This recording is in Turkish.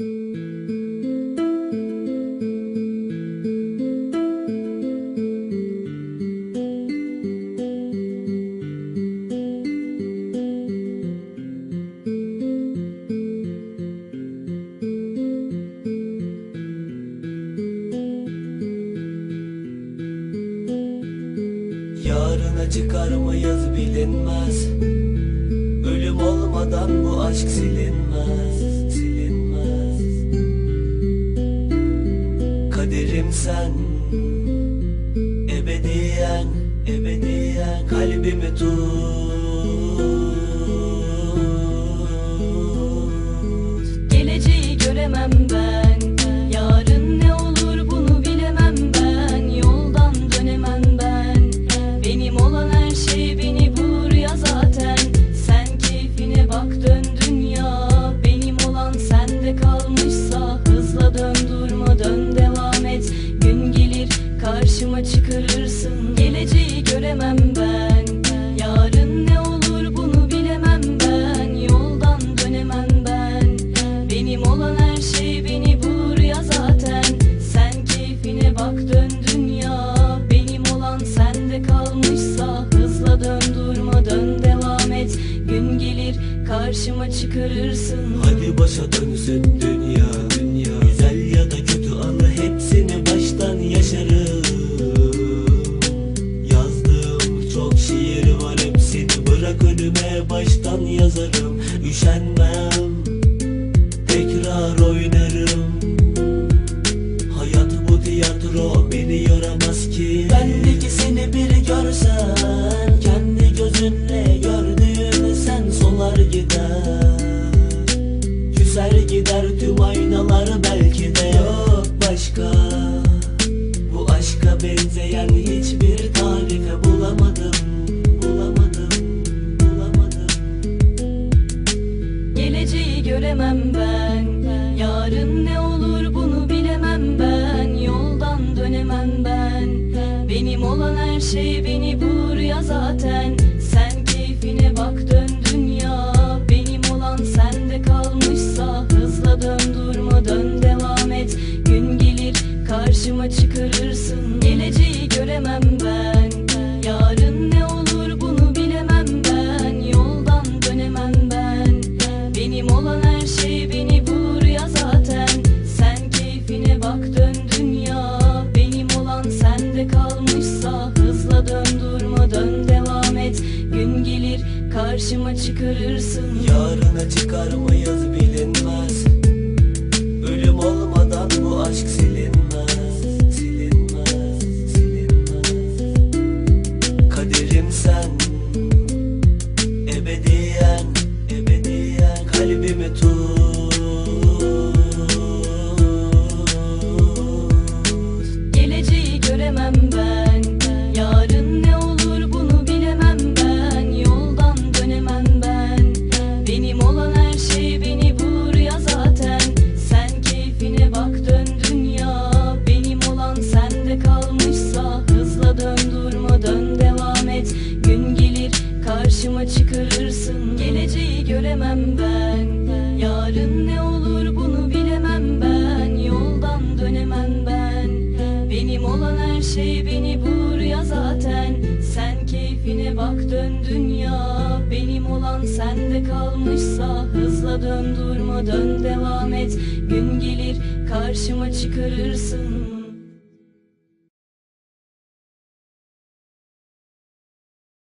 Yarına çıkar mıyız bilinmez. Ölüm olmadan bu aşk silinmez sen. Ebediyen Ebediyen Kalbimi tut Gün gelir karşıma çıkarırsın. Hadi başa dönsün dünya dünya. Güzel ya da kötü anı hepsini baştan yaşarım. Yazdığım çok şiir var hepsini bırak önüme baştan yazarım. Üşenmem tekrar oynarım. Hayat bu tiyatro beni yoramaz ki. Bendeki seni bir tüm aynalar belki de yok başka. Bu aşka benzeyen hiçbir tarife bulamadım Bulamadım, bulamadım. Geleceği göremem ben. Yarın ne olur bunu bilemem ben. Yoldan dönemem ben. Benim olan her şey beni bulur ya zaten her şey beni bulur ya zaten. Sen keyfine bak dön dünya. Benim olan sende kalmışsa Hızla dön durma dön devam et. Gün gelir karşıma çıkarırsın. Yarına çıkar mıyız bak dön dünya Benim olan sende kalmışsa Hızla dön durma dön devam et. Gün gelir karşıma çıkarırsın